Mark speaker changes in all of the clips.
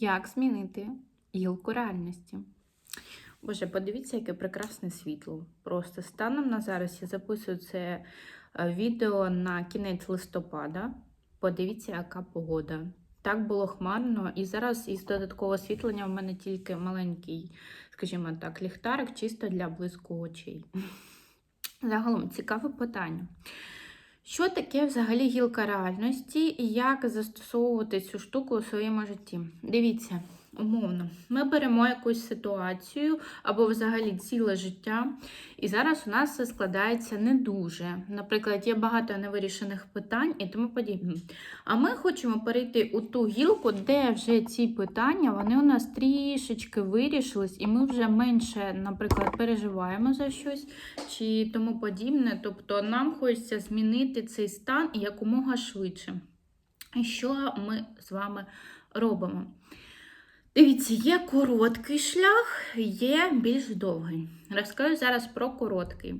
Speaker 1: Як змінити гілку реальності? Боже, подивіться, яке прекрасне світло. Просто станом на зараз я записую це е, відео на кінець листопада. Подивіться, яка погода. Так було хмарно, і зараз із додаткового освітлення в мене тільки маленький, скажімо так, ліхтарик чисто для блиску очей. Загалом цікаве питання. Що таке взагалі гілка реальності і як застосовувати цю штуку у своєму житті? Дивіться, умовно, ми беремо якусь ситуацію або взагалі ціле життя, і зараз у нас все складається не дуже. Наприклад, є багато невирішених питань і тому подібне. А ми хочемо перейти у ту гілку, де вже ці питання вони у нас трішечки вирішились, і ми вже менше, наприклад, переживаємо за щось чи тому подібне. Тобто нам хочеться змінити цей стан якомога швидше. І що ми з вами робимо? Дивіться, є короткий шлях, є більш довгий. Розкажу зараз про короткий.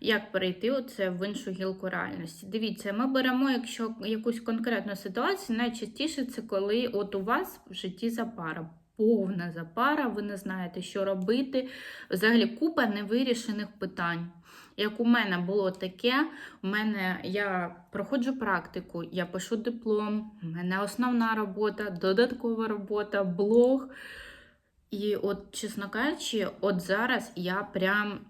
Speaker 1: Як перейти оце в іншу гілку реальності? Дивіться, ми беремо, якщо якусь конкретну ситуацію, найчастіше це коли от у вас в житті запара. Повна запара, ви не знаєте, що робити. Взагалі купа невирішених питань. Як у мене було таке, у мене я проходжу практику, я пишу диплом, у мене основна робота, додаткова робота, блог. І от, чесно кажучи, от зараз я прям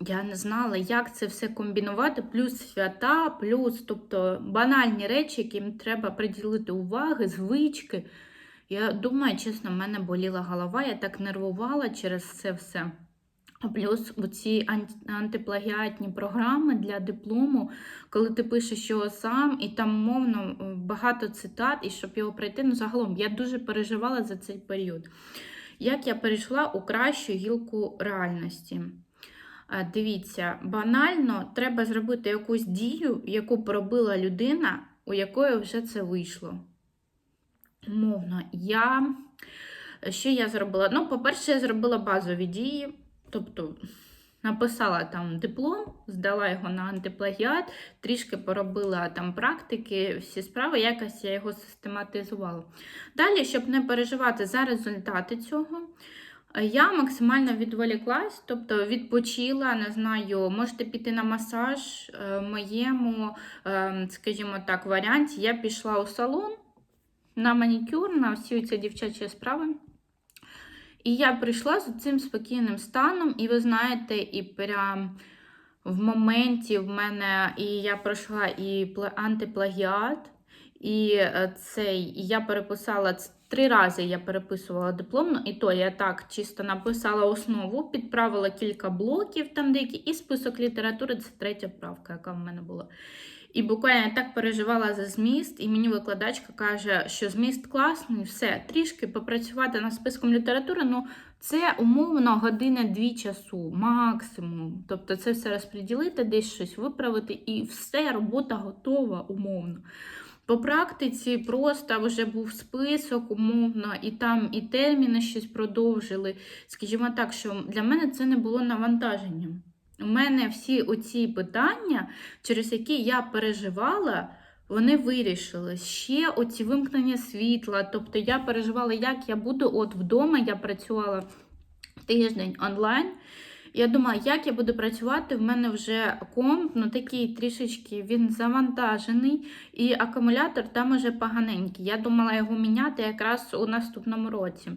Speaker 1: я не знала, як це все комбінувати, плюс свята, плюс, тобто банальні речі, яким треба приділити уваги, звички. Я думаю, чесно, в мене боліла голова, я так нервувала через це все. Плюс ці антиплагіатні програми для диплому, коли ти пишеш його сам, і там, мовно, багато цитат, і щоб його пройти, ну загалом я дуже переживала за цей період. Як я перейшла у кращу гілку реальності? Дивіться, банально треба зробити якусь дію, яку поробила людина, у якої вже це вийшло. Мовно, я. Що я зробила? Ну, по-перше, я зробила базові дії. Тобто написала там диплом, здала його на антиплагіат, трішки поробила там практики, всі справи, якось я його систематизувала. Далі, щоб не переживати за результати цього, я максимально відволіклась, тобто відпочила, не знаю, можете піти на масаж. В моєму, скажімо так, варіанті я пішла у салон на манікюр, на всі ці дівчачі справи. І я прийшла з цим спокійним станом, і ви знаєте, і прям в моменті в мене і я пройшла і антиплагіат, і е, цей, і я переписала три рази я переписувала дипломну, і то я так чисто написала основу, підправила кілька блоків, там деякі, і список літератури це третя правка, яка в мене була. І буквально я так переживала за зміст, і мені викладачка каже, що зміст класний, все, трішки попрацювати над списком літератури, ну це умовно година-дві часу, максимум. Тобто це все розподілити, десь щось виправити, і все, робота готова, умовно. По практиці просто вже був список, умовно, і там і терміни щось продовжили. Скажімо так, що для мене це не було навантаженням. У мене всі оці питання, через які я переживала, вони вирішили. Ще оці вимкнення світла. Тобто я переживала, як я буду от вдома, я працювала тиждень онлайн. Я думала, як я буду працювати, в мене вже комп, ну такий трішечки він завантажений, і акумулятор там уже поганенький. Я думала його міняти якраз у наступному році.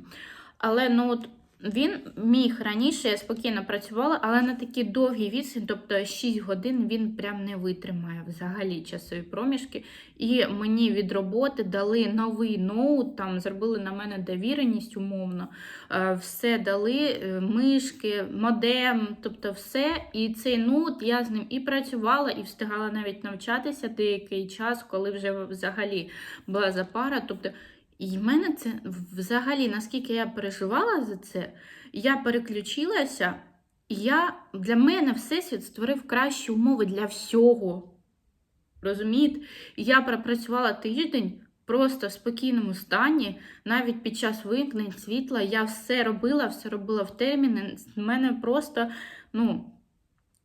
Speaker 1: Але ну от він міг раніше, я спокійно працювала, але на такі довгі відстані, тобто 6 годин, він прям не витримає взагалі часові проміжки. І мені від роботи дали новий ноут, там зробили на мене довіреність умовно. Е, все дали, е, мишки, модем, тобто все. І цей ноут я з ним і працювала, і встигала навіть навчатися деякий час, коли вже взагалі була запара. Тобто і в мене це взагалі, наскільки я переживала за це, я переключилася, і я, для мене Всесвіт створив кращі умови для всього. Розумієте? Я пропрацювала тиждень просто в спокійному стані, навіть під час вимкнень світла, я все робила, все робила в терміни. В мене просто, ну,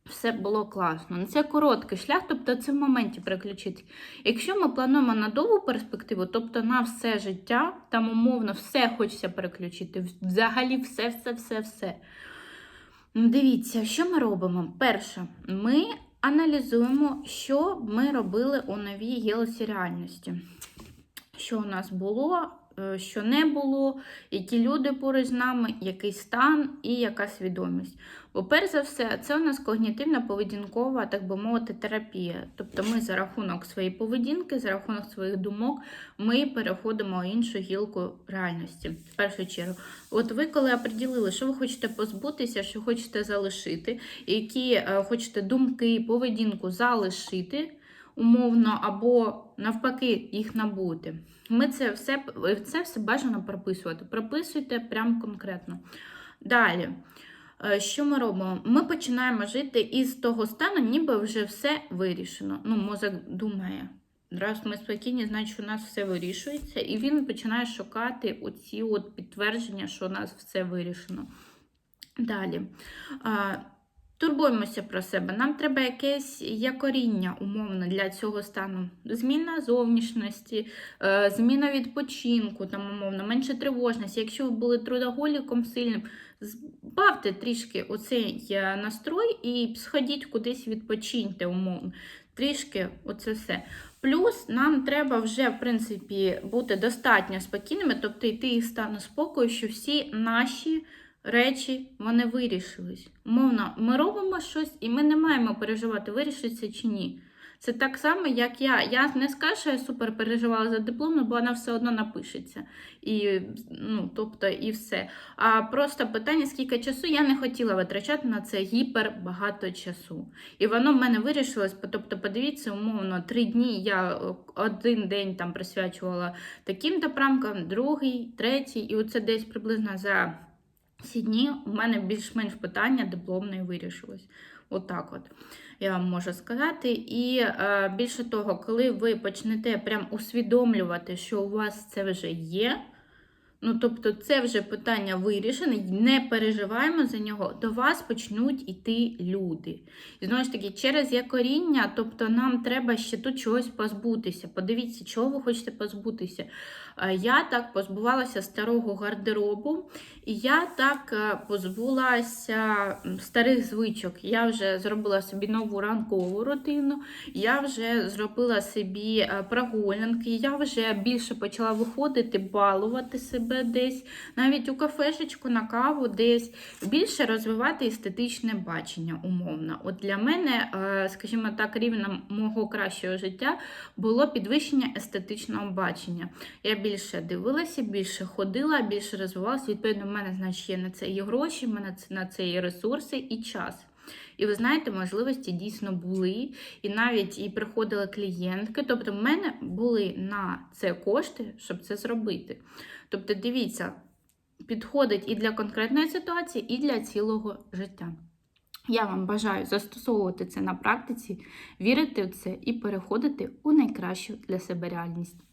Speaker 1: все було класно. Ну, Це короткий шлях, тобто це в моменті переключити. Якщо ми плануємо на довгу перспективу, тобто на все життя, там умовно все хочеться переключити, взагалі все, все, все, все. Ну, Дивіться, що ми робимо? Перше, ми аналізуємо, що ми робили у новій гілці реальності. Що у нас було, що не було, які люди поруч з нами, який стан і яка свідомість. Бо, перш за все, це у нас когнітивна поведінкова, так би мовити, терапія. Тобто ми за рахунок своєї поведінки, за рахунок своїх думок, ми переходимо іншу гілку реальності. В першу чергу. От ви, коли оприділили, що ви хочете позбутися, що хочете залишити, які е, хочете думки, поведінку залишити умовно, або навпаки їх набути. Ми це все, це все бажано прописувати. Прописуйте прям конкретно. Далі. Е, Що ми робимо? Ми починаємо жити із того стану, ніби вже все вирішено. Ну, мозок думає. Раз ми спокійні, значить, у нас все вирішується, і він починає шукати оці от підтвердження, що у нас все вирішено. Далі. Турбуємося про себе. Нам треба якесь якоріння умовно для цього стану. Зміна зовнішності, е, зміна відпочинку, там умовно, менше тривожності. Якщо ви були трудоголіком сильним, збавте трішки оцей е, настрой і сходіть кудись відпочиньте умовно. Трішки оце все. Плюс нам треба вже, в принципі, бути достатньо спокійними, тобто йти із стану спокою, що всі наші речі вони вирішились. Умовно, ми робимо щось, і ми не маємо переживати, вирішиться чи ні. Це так само, як я. Я не скажу, що я супер переживала за диплом, бо вона все одно напишеться. І, ну, тобто, і все. А просто питання, скільки часу я не хотіла витрачати на це гіпер багато часу. І воно в мене вирішилось. Тобто, подивіться, умовно, три дні я один день там присвячувала таким доправкам, другий, третій, і оце десь приблизно за ці дні у мене більш-менш питання дипломної вирішилось. Отак от, я вам можу сказати. І е, більше того, коли ви почнете прям усвідомлювати, що у вас це вже є. Ну, тобто, це вже питання вирішене, не переживаємо за нього, до вас почнуть йти люди. І знову ж таки, через якоріння, тобто нам треба ще тут чогось позбутися. Подивіться, чого ви хочете позбутися. Я так позбувалася старого гардеробу, і я так е, позбулася старих звичок. Я вже зробила собі нову ранкову рутину, я вже зробила собі е, прогулянки, я вже більше почала виходити, балувати себе десь, навіть у кафешечку на каву десь більше розвивати естетичне бачення, умовно. От для мене, е, скажімо так, рівнем мого кращого життя було підвищення естетичного бачення. Я більше дивилася, більше ходила, більше розвивалася. Відповідно, в мене, значить, є на це і гроші, в мене на це і ресурси, і час. І ви знаєте, можливості дійсно були, і навіть і приходили клієнтки. Тобто, в мене були на це кошти, щоб це зробити. Тобто, дивіться, підходить і для конкретної ситуації, і для цілого життя. Я вам бажаю застосовувати це на практиці, вірити в це і переходити у найкращу для себе реальність.